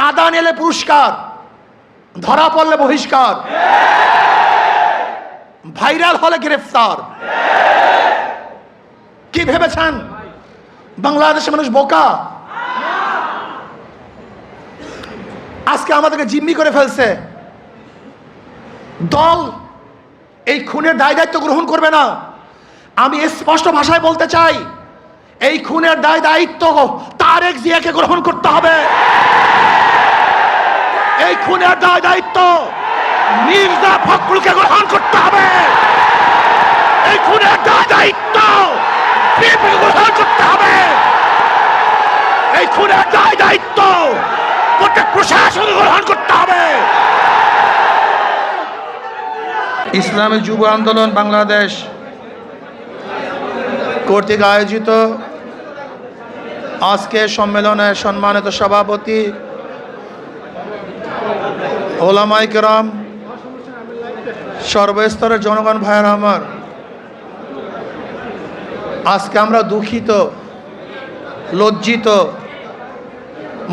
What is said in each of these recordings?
চাঁদা নিলে পুরস্কার, ধরা পড়লে বহিষ্কার, ভাইরাল হলে গ্রেফতার। কি ভেবেছেন? বাংলাদেশের মানুষ বোকা? আজকে আমাদেরকে জিম্মি করে ফেলছে। দল এই খুনের দায় দায়িত্ব গ্রহণ করবে না। আমি স্পষ্ট ভাষায় বলতে চাই, এই খুনের দায় দায়িত্ব তারেক জিয়াকে গ্রহণ করতে হবে। এই খুনের দায় দায়িত্ব মির্জা ফখরুলকে গ্রহণ করতে হবে। এই খুনের দায় দায়িত্ব গ্রহণ করতে হবে। এই খুনের দায় দায়িত্ব প্রত্যেক প্রশাসন গ্রহণ করতে হবে। ইসলামী যুব আন্দোলন বাংলাদেশ কর্তৃক আয়োজিত আজকে সম্মেলনের সম্মানিত সভাপতি ওলামাই কেরাম, সর্বস্তরের জনগণ ভাইয়ের আমার। আজকে আমরা দুঃখিত, লজ্জিত,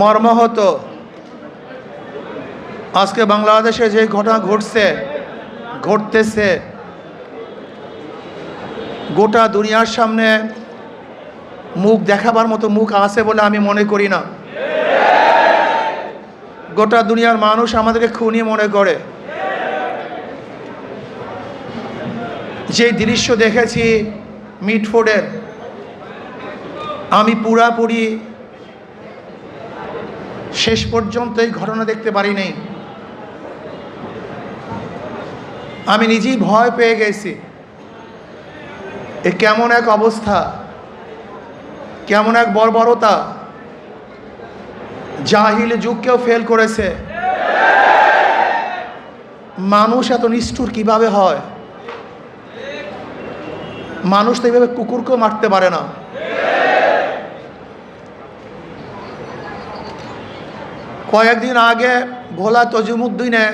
মর্মাহত। আজকে বাংলাদেশে যে ঘটনা ঘটছে, ঘটতেছে, গোটা দুনিয়ার সামনে মুখ দেখাবার মতো মুখ আছে বলে আমি মনে করি না। গোটা দুনিয়ার মানুষ আমাদেরকে খুনি মনে করে। যে দৃশ্য দেখেছি মিটফোর্ডের আমি পুরাপুরি শেষ পর্যন্ত এই ঘটনা দেখতে পারি নাই। আমি নিজেই ভয় পেয়ে গেছি। এ কেমন এক অবস্থা। কেমন এক বর্বরতা। জাহিল যুগকেও ফেল করেছে। মানুষ এত নিষ্ঠুর কীভাবে হয়? মানুষ তো এইভাবে কুকুরকেও মারতে পারে না। কয়েকদিন আগে ভোলা তজুমুদ্দিনে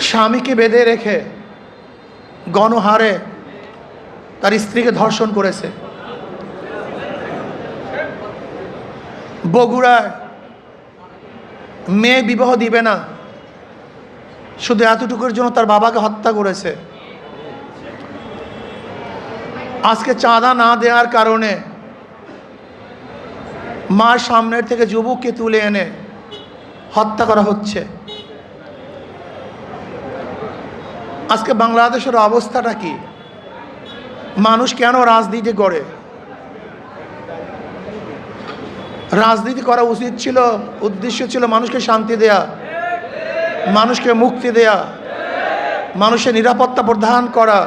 স্বামীকে বেঁধে রেখে গণহারে তার স্ত্রীকে ধর্ষণ করেছে। বগুড়ায় মেয়ে বিবাহ দিবে না। শুধু এতটুকুর জন্য তার বাবাকে হত্যা করেছে। আজকে চাঁদা না দেওয়ার কারণে মার সামনের থেকে যুবককে তুলে এনে হত্যা করা হচ্ছে। আজকে বাংলাদেশের অবস্থাটা কি? মানুষ কেন রাজনীতি করে? রাজনীতি করা উচিত ছিল, উদ্দেশ্য ছিল মানুষকে শান্তি দেয়া, মানুষকে মুক্তি দেয়া, মানুষের নিরাপত্তা প্রদান করা,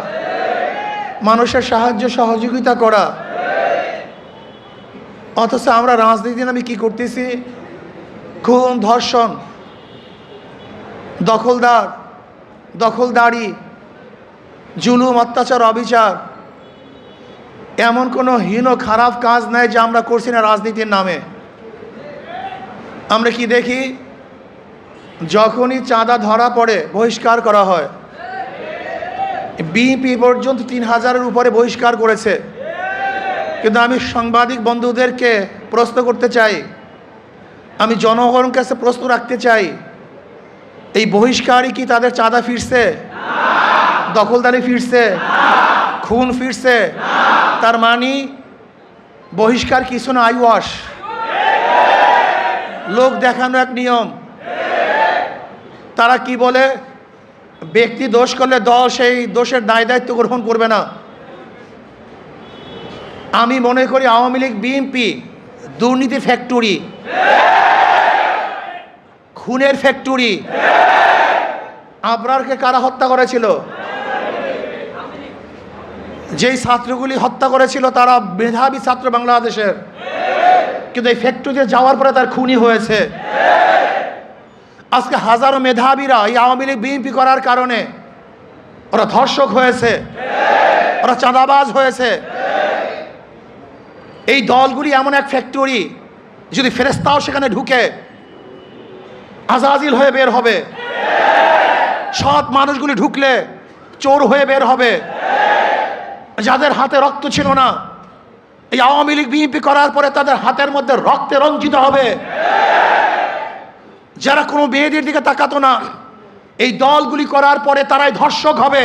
মানুষের সাহায্য সহযোগিতা করা। অথচ আমরা রাজনীতি নামে কি করতেছি? খুন, ধর্ষণ, দখলদার, দখলদারি, জুলুম, অত্যাচার, অবিচার, এমন কোনো হীন খারাপ কাজ নাই যে আমরা করছি না রাজনীতির নামে। আমরা কি দেখি? যখনই চাঁদা ধরা পড়ে, বহিষ্কার করা হয়। বিপি পর্যন্ত তিন হাজারের উপরে বহিষ্কার করেছে। কিন্তু আমি সাংবাদিক বন্ধুদেরকে প্রশ্ন করতে চাই। আমি জনগণের কাছে প্রশ্ন রাখতে চাই। এই বহিষ্কারই কি তাদের চাঁদা ফিরছে? দখলদারি ফিরছে? খুন ফিরছে? তার মানে বহিষ্কার কিছু না আইওয়াশ লোক দেখানো এক নিয়ম। তারা কি বলে? ব্যক্তি দোষ করলে দল সেই দোষের দায় দায়িত্ব গ্রহণ করবে না। আমি মনে করি আওয়ামী লীগ বিএনপি দুর্নীতির ফ্যাক্টরি। খুনের ফ্যাক্টরি। আবরারকে কারা হত্যা করেছিল? যেই ছাত্রগুলি হত্যা করেছিল তারা মেধাবী ছাত্র বাংলাদেশের। কিন্তু এই ফ্যাক্টরিতে যাওয়ার পরে তার খুনি হয়েছে। আজকে হাজারো মেধাবীরা এই আওয়ামী লীগ, বিএনপি করার কারণে ওরা ধর্ষক হয়েছে, ওরা চাঁদাবাজ হয়েছে। এই দলগুলি এমন এক ফ্যাক্টরি যদি ফেরেস্তাও সেখানে ঢুকে, আজাজিল হয়ে বের হবে। সৎ মানুষগুলি ঢুকলে চোর হয়ে বের হবে। যাদের হাতে রক্ত ছিল না এই আওয়ামী লীগ বিএনপি করার পরে তাদের হাতের মধ্যে রক্তে রঞ্জিত হবে। যারা কোনো মেয়েদের দিকে তাকাতো না, এই দলগুলি করার পরে তারাই ধর্ষক হবে,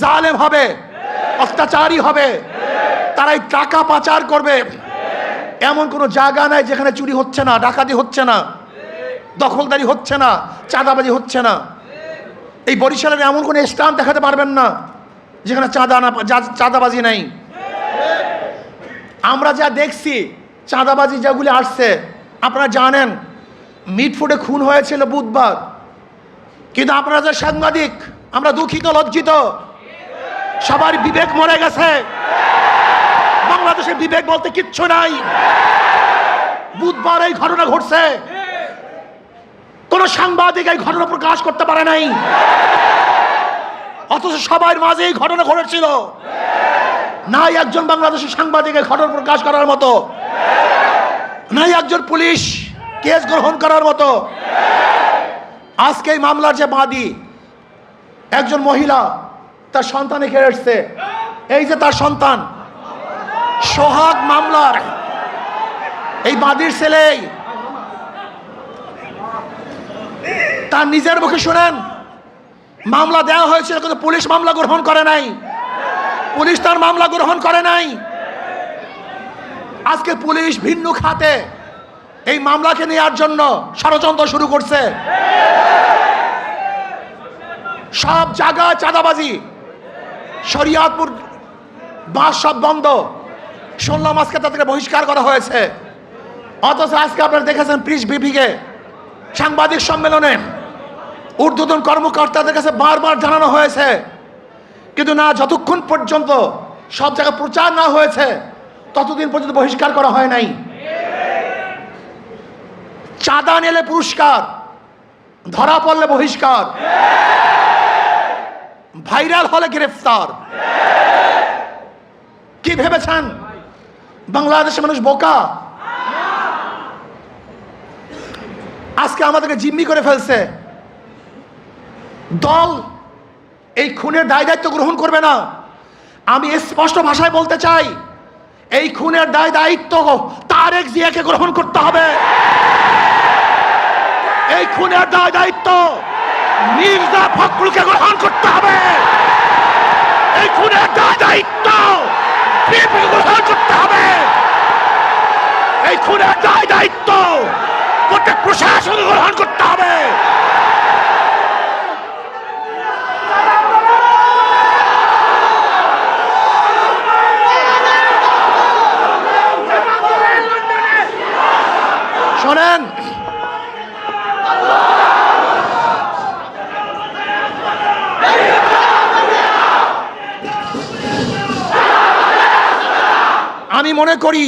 জালেম হবে, অত্যাচারী হবে, তারাই টাকা পাচার করবে। এমন কোনো জায়গা নাই যেখানে চুরি হচ্ছে না, ডাকাতি হচ্ছে না, দখলদারি হচ্ছে না, চাঁদাবাজি হচ্ছে না। এই বরিশালের এমন কোনো স্থান দেখাতে পারবেন না যেখানে চাঁদা না চাঁদাবাজি নাই। আমরা যা দেখছি, চাঁদাবাজি যেগুলি আসছে, আপনারা জানেন, মিটফুটে খুন হয়েছিল বুধবার। কিন্তু আপনারা যে সাংবাদিক, আমরা দুঃখিত, লজ্জিত। সবার বিবেক মরে গেছে। বাংলাদেশের বিবেক বলতে কিচ্ছু নাই। বুধবার এই ঘটনা ঘটছে। কোন সাংবাদিক এই ঘটনা প্রকাশ করতে পারে নাই। অথচ সবার মাঝে এই ঘটনা ঘটেছিল। নাই একজন বাংলাদেশের সাংবাদিকের ঘটনা প্রকাশ করার মতো। নাই একজন পুলিশ কেস গ্রহণ করার মতো। আজকে এই মামলার যে বাদী, একজন মহিলা তার সন্তানে খেয়ে এসছে এই যে তার সন্তান, সোহাগ মামলার এই বাদীর ছেলেই। তার নিজের মুখে শুনেন, মামলা দেওয়া হয়েছিল কিন্তু পুলিশ মামলা গ্রহণ করে নাই। পুলিশ তার মামলা গ্রহণ করে নাই। আজকে পুলিশ ভিন্ন খাতে এই মামলাকে নেওয়ার জন্য ষড়যন্ত্র শুরু করছে। সব জায়গায় চাঁদাবাজি, শরিয়াতপুর বাস সব বন্ধ। শুনলাম আজকে তাদেরকে বহিষ্কার করা হয়েছে। অথচ আজকে আপনারা দেখেছেন প্রিস বিপিকে সাংবাদিক সম্মেলনে। ঊর্ধ্বতন কর্মকর্তাদের কাছে বারবার জানানো হয়েছে কিন্তু না, যতক্ষণ পর্যন্ত সব জায়গায় প্রচার না হয়েছে, ততদিন পর্যন্ত বহিষ্কার করা হয় নাই। চাঁদা নিলে পুরস্কার, ধরা পড়লে বহিষ্কার, ভাইরাল হলে গ্রেফতার। কি ভেবেছেন? বাংলাদেশের মানুষ বোকা। আজকে আমাদেরকে জিম্মি করে ফেলছে। দল এই খুনের দায় দায়িত্ব গ্রহণ করবে না। আমি স্পষ্ট ভাষায় বলতে চাই, এই খুনের দায় দায়িত্ব তারেক জিয়াকে গ্রহণ করতে হবে। এই খুনের দায় দায়িত্ব মির্জা ফখরুলকে গ্রহণ করতে হবে। এই খুনের দায় দায়িত্ব গ্রহণ করতে হবে। এই খুনের দায় দায়িত্ব প্রত্যেক প্রশাসনকে গ্রহণ করতে হবে শোনেন আমি মনে করি,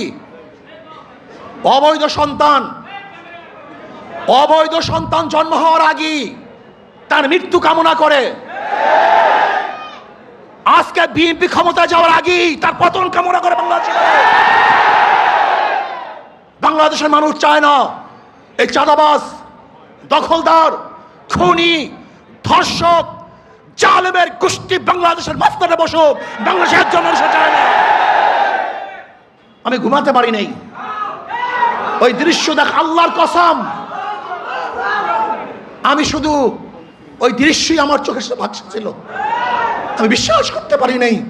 অবৈধ সন্তান অবৈধ সন্তান জন্ম হওয়ার আগেই তার মৃত্যু কামনা করে। আজকে বিএনপি ক্ষমতায় যাওয়ার আগেই তার পতন কামনা করে বাংলাদেশে। বাংলাদেশের মানুষ চায় না, এই চাঁদাবাস দখলদার, খুনি, ধর্ষক, জালেমের গোষ্ঠী বাংলাদেশের মাস্তারে বসুক, বাংলাদেশের জন্য চায় না। আমি ঘুমাতে পারি নাই। ওই দৃশ্য দেখ, আল্লাহর কসম। আমি শুধু ওই দৃশ্যই আমার চোখের সামনে ভাসছে ছিল। আমি বিশ্বাস করতে পারি নাই।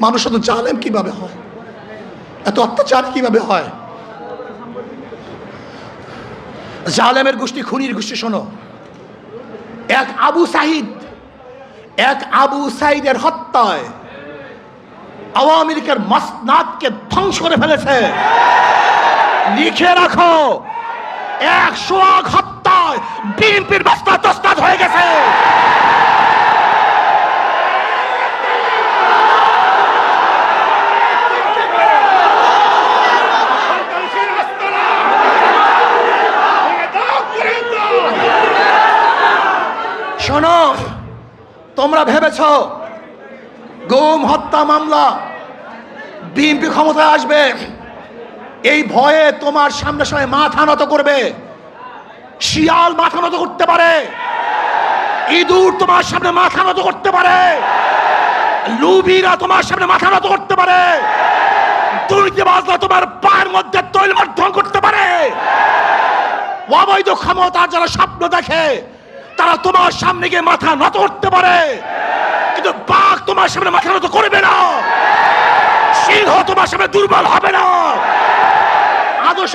মানুষ শুধু জালেম কীভাবে হয়? এত অত্যাচার কীভাবে হয়? জালেমের গোষ্ঠী, খুনির গোষ্ঠী, শোনো। এক আবু সাহিদ এক আবু সাইদের হত্যায় আওয়ামী লীগের মাসনাদকে ধ্বংস করে ফেলেছে। লিখে রাখো, একশো হত্যায় বিএনপির তস্তাদ হয়ে গেছে। তোমরা ভেবেছ গুম, হত্যা মামলা। বিএনপি ক্ষমতায় আসবে। এই ভয়ে তোমার সামনে সামনে মাথা নত করবে। শিয়াল মাথা নত করতে পারে। ইঁদুর তোমার সামনে মাথা নত করতে পারে। লুবিরা তোমার সামনে মাথা নত করতে পারে। দুর্নীতিবাজরা তোমার পায়ের মধ্যে তৈল মাধ্যম করতে পারে। অবৈধ ক্ষমতা যারা স্বপ্ন দেখে, তারা তোমার সামনে গিয়ে মাথা নত করতে পারে। কিন্তু বাঘ তোমার সামনে মাথা নত করবে না। সিংহ তোমার সামনে দুর্বল হবে না। আদর্শ